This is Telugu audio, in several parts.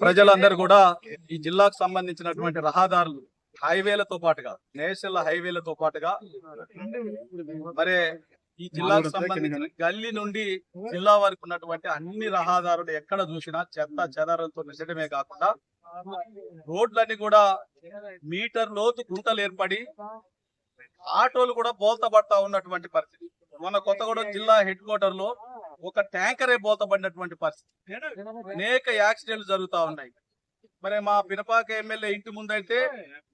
ప్రజలందరూ కూడా ఈ జిల్లాకు సంబంధించినటువంటి రహదారులు హైవేలతో పాటుగా నేషనల్ హైవేలతో పాటుగా మరి ఈ జిల్లాకు సంబంధించిన గల్లీ నుండి జిల్లా వరకు ఉన్నటువంటి అన్ని రహదారులు ఎక్కడ చూసినా చెత్త చెదారంతో నిజడమే కాకుండా రోడ్లన్నీ కూడా మీటర్ లోతు గుంటలు ఏర్పడి ఆటోలు కూడా బోల్తా పడతా ఉన్నటువంటి పరిస్థితి. మన కొత్తగూడెం జిల్లా హెడ్ క్వార్టర్లో ఒక ట్యాంకరే బోతబడినటువంటి పరిస్థితి. అనేక యాక్సిడెంట్లు జరుగుతా ఉన్నాయి. మరి మా పినపాక ఎమ్మెల్యే ఇంటి ముందైతే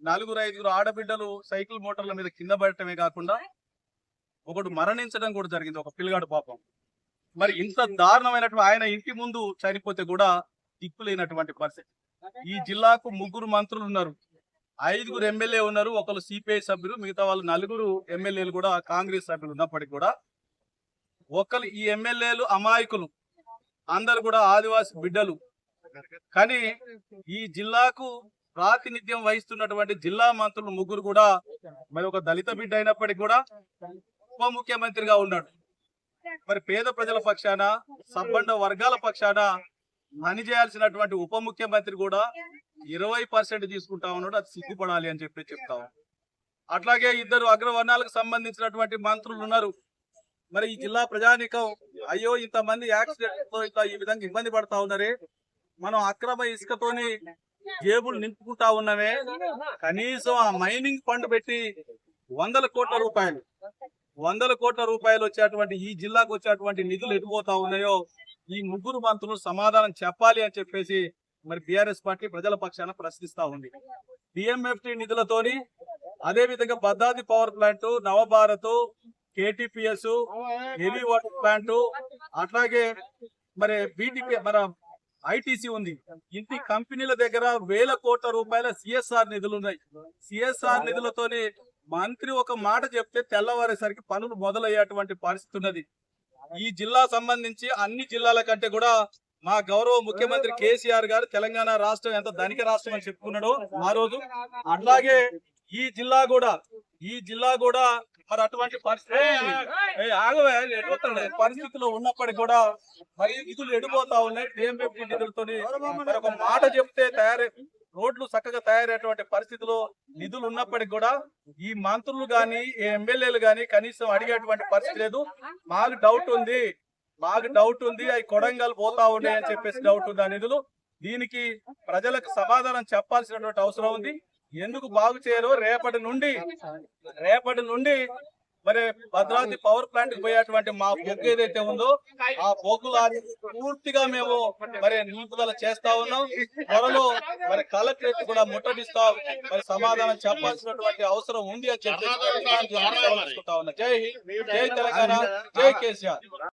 నలుగురు ఐదుగురు ఆడబిడ్డలు సైకిల్ మోటార్ల మీద కింద పడటమే కాకుండా ఒకడు మరణించడం కూడా జరిగింది ఒక పిల్లగాడు పాపం. మరి ఇంత దారుణమైనటువంటి ఆయన ఇంటి ముందు చనిపోతే కూడా దిక్కులేనటువంటి పరిస్థితి. ఈ జిల్లాకు ముగ్గురు మంత్రులు ఉన్నారు. ఐదుగురు ఎమ్మెల్యే ఉన్నారు. ఒకరు సిపిఐ సభ్యులు మిగతా వాళ్ళు నలుగురు ఎమ్మెల్యేలు కూడా కాంగ్రెస్ సభ్యులు ఉన్నప్పటికీ కూడా ఒక్కరు ఈ ఎమ్మెల్యేలు అమాయకులు అందరు కూడా ఆదివాసి బిడ్డలు. కానీ ఈ జిల్లాకు ప్రాతినిధ్యం వహిస్తున్నటువంటి జిల్లా మంత్రులు ముగ్గురు కూడా మరి ఒక దళిత బిడ్డ అయినప్పటికీ కూడా ఉప ముఖ్యమంత్రిగా ఉన్నాడు. మరి పేద ప్రజల పక్షాన సబ్బండ వర్గాల పక్షాన పని చేయాల్సినటువంటి ఉప ముఖ్యమంత్రి కూడా ఇరవై పర్సెంట్ తీసుకుంటా ఉన్నాడు అది సిగ్గుపడాలి అని చెప్పి చెప్తాం అట్లాగే ఇద్దరు అగ్రవర్ణాలకు సంబంధించినటువంటి మంత్రులు ఉన్నారు. మరి ఈ జిల్లా ప్రజానికం అయ్యో ఇంతమంది యాక్సిడెంట్ ఇట్లా ఈ విధంగా ఇబ్బంది పడతా ఉన్నారే? మనం అక్రమ ఇసుకతోని జేబులు నింపుకుంటా ఉన్నామే. కనీసం ఆ మైనింగ్ ఫండ్ పెట్టి వందల కోట్ల రూపాయలు వందల కోట్ల రూపాయలు వచ్చేటువంటి ఈ జిల్లాకు వచ్చేటువంటి నిధులు ఎటుపోతా ఉన్నాయో ఈ ముగ్గురు మంత్రులు సమాధానం చెప్పాలి అని చెప్పేసి మరి బిఆర్ఎస్ పార్టీ ప్రజల పక్షాన ప్రశ్నిస్తా ఉంది. డిఎంఎఫ్టి నిధులతోని అదే విధంగా Bhadradri power plant Navabharat KTPS heavy water plant అట్లాగే మరి బీటీపీ మన ఐటీసీ ఉంది. ఇంటి కంపెనీల దగ్గర వేల కోట్ల రూపాయల సిఎస్ఆర్ నిధులు ఉన్నాయి. సిఎస్ఆర్ నిధులతోని మంత్రి ఒక మాట చెప్తే తెల్లవారేసరికి పనులు మొదలయ్యేటువంటి పరిస్థితి ఉన్నది. ఈ జిల్లా సంబంధించి అన్ని జిల్లాల కంటే కూడా మా గౌరవ ముఖ్యమంత్రి కేసీఆర్ గారు తెలంగాణ రాష్ట్రం ఎంత ధనిక రాష్ట్రం అని చెప్పుకున్నాడు ఆ రోజు. అట్లాగే ఈ జిల్లా కూడా ఈ జిల్లా కూడా మరి అటువంటి పరిస్థితి. పరిస్థితిలో ఉన్నప్పటికీ కూడా మరి నిధులు ఎడిపోతా ఉన్నాయి. టీఎంఎఫ్ నిధులతో మరి ఒక మాట చెప్తే తయారై రోడ్లు చక్కగా తయారయ్యేటువంటి పరిస్థితిలో నిధులు ఉన్నప్పటికీ కూడా ఈ మంత్రులు గాని ఈ ఎమ్మెల్యేలు గాని కనీసం అడిగేటువంటి పరిస్థితి లేదు. మాకు డౌట్ ఉంది. మాకు డౌట్ ఉంది. అవి కొడంగల్ పోతా ఉన్నాయి అని చెప్పేసి డౌట్ ఉంది ఆ నిధులు. దీనికి ప్రజలకు సమాధానం చెప్పాల్సినటువంటి అవసరం ఉంది. ఎందుకు బాగు చేయరు? రేపటి నుండి రేపటి నుండి మరి భద్రాద్రి పవర్ ప్లాంట్కి పోయేటువంటి మా బొగ్గు ఏదైతే ఉందో ఆ బొగ్గు పూర్తిగా మేము మరి నిలుపుదల చేస్తా ఉన్నాం. త్వరలో మరి కలెక్టరేట్ కూడా ముట్టడిస్తాం. మరి సమాధానం చెప్పాల్సినటువంటి అవసరం ఉంది అని చెప్పి జై హింద్. జై తెలంగాణ. జై కేసీఆర్.